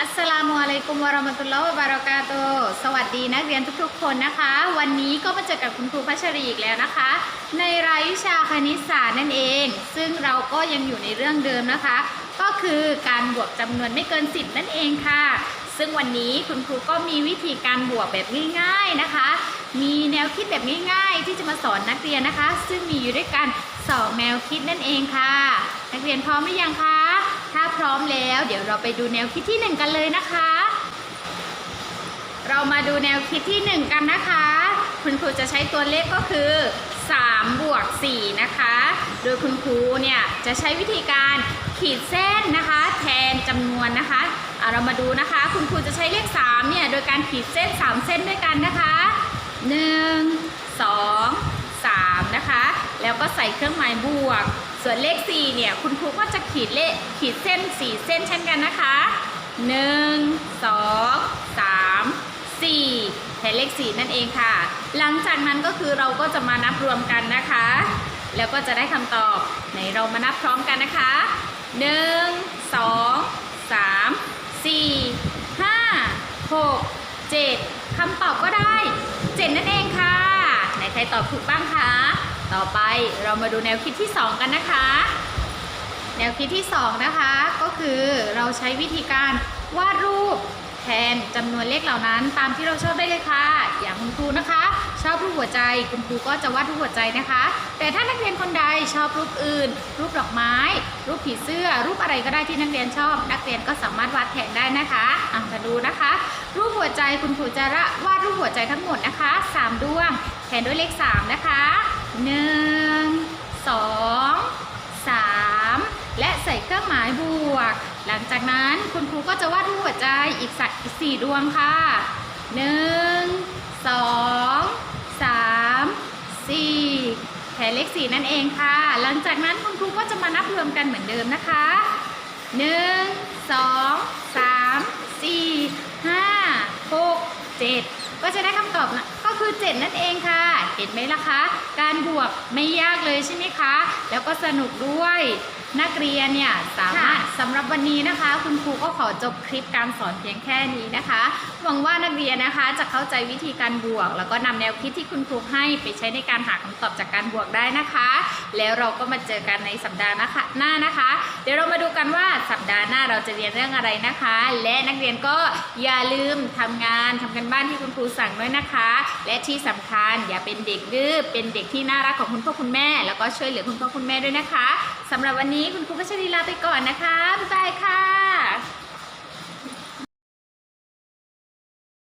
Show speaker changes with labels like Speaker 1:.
Speaker 1: อัสสลามุอะลัยกุมวะราะมะตุลลอฮ์วะบารากาตุสวัสดีนักเรียนทุกๆคนนะคะ วันนี้ก็มาเจอกับคุณครูพัชรีอีกแล้วนะคะ ในรายวิชาคณิตศาสตร์นั่นเอง ซึ่งเราก็ยังอยู่ในเรื่องเดิมนะคะ ก็คือการบวกจำนวนไม่เกิน 10 นั่นเองค่ะ ซึ่งวันนี้คุณครูก็มีวิธีการบวกแบบง่าย ๆนะคะ มีแนวคิดแบบง่าย ๆ ที่จะมาสอนนักเรียนนะคะ ซึ่งมีอยู่ด้วยกันสองแนวคิดนั่นเองค่ะ นักเรียนพร้อมหรือยังคะ ร้อมแล้ว เดี๋ยวเราไปดูแนวคิดที่หนึ่งกันเลยนะคะ เรามาดูแนวคิดที่หนึ่งกันนะคะ คุณครูจะใช้ตัวเลขก็คือ3บวก4นะคะ โดยคุณครูเนี่ยจะใช้วิธีการขีดเส้นนะคะ แทนจำนวนนะคะอะเรามาดูนะคะ คุณครูจะใช้เลข3เนี่ยโดยการขีดเส้น 3 เส้นด้วยกันนะคะ 1 2 3 นะคะ แล้วก็ใส่เครื่องหมายบวก ส่วนเลข 4 เนี่ย คุณครูก็จะขีดเลขขีดเส้น 4 เส้นเช่นกันนะคะ 1 2 3 4แทนเลข 4 นั่นเองค่ะ หลังจากนั้นก็คือเราก็จะมานับรวมกันนะคะ แล้วก็จะได้คำตอบไหนเรามานับพร้อมกันนะคะ 1 2 3 4 5 6 7คำตอบก็ได้ 7 นั่นเองค่ะ ไหนใครตอบถูกบ้างคะ ต่อไปเรามาดูแนวคิดที่ 2 กันนะคะ แนวคิดที่ 2 นะคะก็คือเราใช้วิธีการวาดรูปแทนจำนวนเลขเหล่านั้น ตามที่เราชอบได้เลยค่ะ อย่างคุณครูนะคะ ชอบรูปหัวใจคุณครูก็จะวาดรูปหัวใจนะคะ แต่ถ้านักเรียนคนใดชอบรูปอื่น รูปดอกไม้ รูปผีเสื้อ รูปอะไรก็ได้ที่นักเรียนชอบ นักเรียนก็สามารถวาดแทนได้นะคะอะมาดูนะคะ รูปหัวใจคุณครูจะวาดรูปหัวใจทั้งหมดนะคะ 3 ดวง แทนด้วยเลข 3 นะคะ 1 2 3และใส่เครื่องหมายบวก หลังจากนั้นคุณครูก็จะวาดรูปหัวใจอีกสักสี่ดวงค่ะ1 2 3 4แทนเลข4นั่นเองค่ะ หลังจากนั้นคุณครูก็จะมานับรวมกันเหมือนเดิมนะคะ1 2 3 4 5 6 7ก็จะได้คำตอบนะ คือ 7 นั่นเองค่ะ เห็นไหมล่ะคะ การบวกไม่ยากเลยใช่ไหมคะ แล้วก็สนุกด้วยนักเรียนเนี่ยสามารถสำหรับวันนี้นะคะ คุณครูก็ขอจบคลิปการสอนเพียงแค่นี้นะคะ หวังว่านักเรียนนะคะจะเข้าใจวิธีการบวก แล้วก็นำแนวคิดที่คุณครูให้ไปใช้ในการหาคำตอบจากการบวกได้นะคะ แล้วเราก็มาเจอกันในสัปดาห์นะคะหน้านะคะ เดี๋ยวเรามาดูกันว่าสัปดาห์หน้าเราจะเรียนเรื่องอะไรนะคะ และนักเรียนก็อย่าลืมทำงานทำกันบ้านที่คุณครูสั่งด้วยนะคะ และที่สำคัญอย่าเป็นเด็กดื้อเป็นเด็กที่น่ารักของคุณพ่อคุณแม่ แล้วก็ช่วยเหลือคุณพ่อคุณแม่ด้วยนะคะสำหรับวันนี้คุณครูพัชรีลาไปก่อนนะคะ บ๊ายบายค่ะ